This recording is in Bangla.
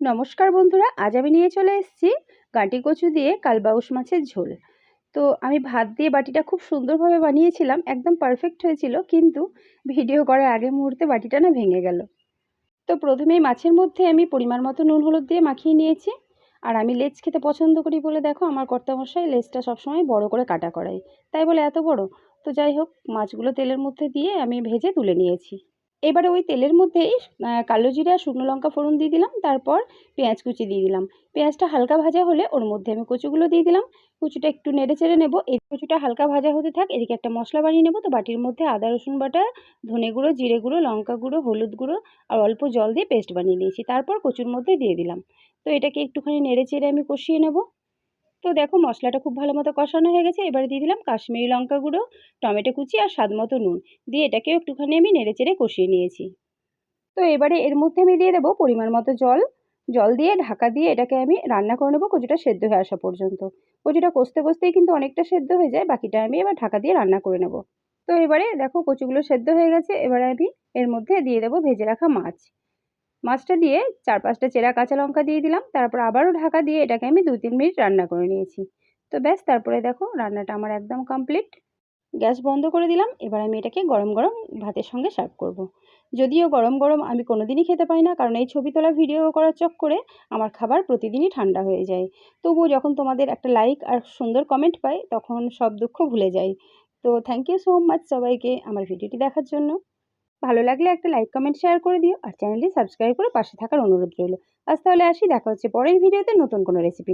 নমস্কার বন্ধুরা, আজ আমি নিয়ে চলে এসেছি গাঁটি কচু দিয়ে কালবাউস মাছের ঝোল। তো আমি ভাত দিয়ে বাটিটা খুব সুন্দরভাবে বানিয়েছিলাম, একদম পারফেক্ট হয়েছিল, কিন্তু ভিডিও করার আগে মুহূর্তে বাটিটা না ভেঙে গেল। তো প্রথমেই মাছের মধ্যে আমি পরিমাণ মতো নুন হলুদ দিয়ে মাখিয়ে নিয়েছি। আর আমি লেজ খেতে পছন্দ করি বলে দেখো, আমার কর্তামশাই লেজটা সবসময় বড় করে কাটা করাই তাই বলে এত বড়? তো যাই হোক, মাছগুলো তেলের মধ্যে দিয়ে আমি ভেজে তুলে নিয়েছি। এবারে ওই তেলের মধ্যেই কালো জিরা, শুকনো লঙ্কা, ফোড়ন দিয়ে দিলাম, তারপর পেঁয়াজ কুচি দিয়ে দিলাম। পেঁয়াজটা হালকা ভাজা হলে ওর মধ্যে আমি কচুগুলো দিয়ে দিলাম। কচুটা একটু নেড়ে চেড়ে নেব। এই কচুটা হালকা ভাজা হতে থাক, এদিকে একটা মশলা বানিয়ে নেব। তো বাটির মধ্যে আদা, রসুন বাটা, ধনে গুঁড়ো, জিরে গুঁড়ো, লঙ্কা গুঁড়ো, হলুদ গুঁড়ো আর অল্প জল দিয়ে পেস্ট বানিয়ে নিয়েছি। তারপর কচুর মধ্যে দিয়ে দিলাম। তো এটাকে একটুখানি নেড়ে চেড়ে আমি কষিয়ে নেব। তো দেখো মশলাটা খুব ভালো মতো কষানো হয়ে গেছে। এবারে দিয়ে দিলাম কাশ্মীরি লঙ্কা গুঁড়ো, টমেটো কুচি আর স্বাদ মতো নুন। দিয়ে এটাকেও একটুখানি আমি নেড়ে চেড়ে কষিয়ে নিয়েছি। তো এবারে এর মধ্যে আমি দিয়ে দেবো পরিমাণ মতো জল। জল দিয়ে ঢাকা দিয়ে এটাকে আমি রান্না করে নেব কচুটা সেদ্ধ হয়ে আসা পর্যন্ত। কচুটা কষতে কষতেই কিন্তু অনেকটা সেদ্ধ হয়ে যায়, বাকিটা আমি এবার ঢাকা দিয়ে রান্না করে নেব। তো এবারে দেখো কচুগুলো সেদ্ধ হয়ে গেছে, এবারে আমি এর মধ্যে দিয়ে দেবো ভেজে রাখা মাছ। মাছটা দিয়ে চার পাঁচটা চেরা কাঁচা লঙ্কা দিয়ে দিলাম, তারপর আবারও ঢাকা দিয়ে এটাকে আমি দু তিন মিনিট রান্না করে নিয়েছি। তো ব্যাস, তারপরে দেখো রান্নাটা আমার একদম কমপ্লিট গ্যাস বন্ধ করে দিলাম, এবার আমি এটাকে গরম গরম ভাতের সঙ্গে সার্ভ করব। যদিও গরম গরম আমি কোনো দিনই খেতে পাই না, কারণ এই ছবি তোলা ভিডিও করার চক্করে আমার খাবার প্রতিদিনই ঠান্ডা হয়ে যায়। তবুও যখন তোমাদের একটা লাইক আর সুন্দর কমেন্ট পাই, তখন সব দুঃখ ভুলে যাই। তো থ্যাংক ইউ সো মাচ সবাইকে আমার ভিডিওটি দেখার জন্য। ভালো লাগলে একটা লাইক কমেন্ট শেয়ার করে দিও আর চ্যানেলটি সাবস্ক্রাইব করে পাশে থাকার অনুরোধ রইল। আজ তাহলে আসি, দেখা হচ্ছে পরের ভিডিওতে নতুন কোনো রেসিপি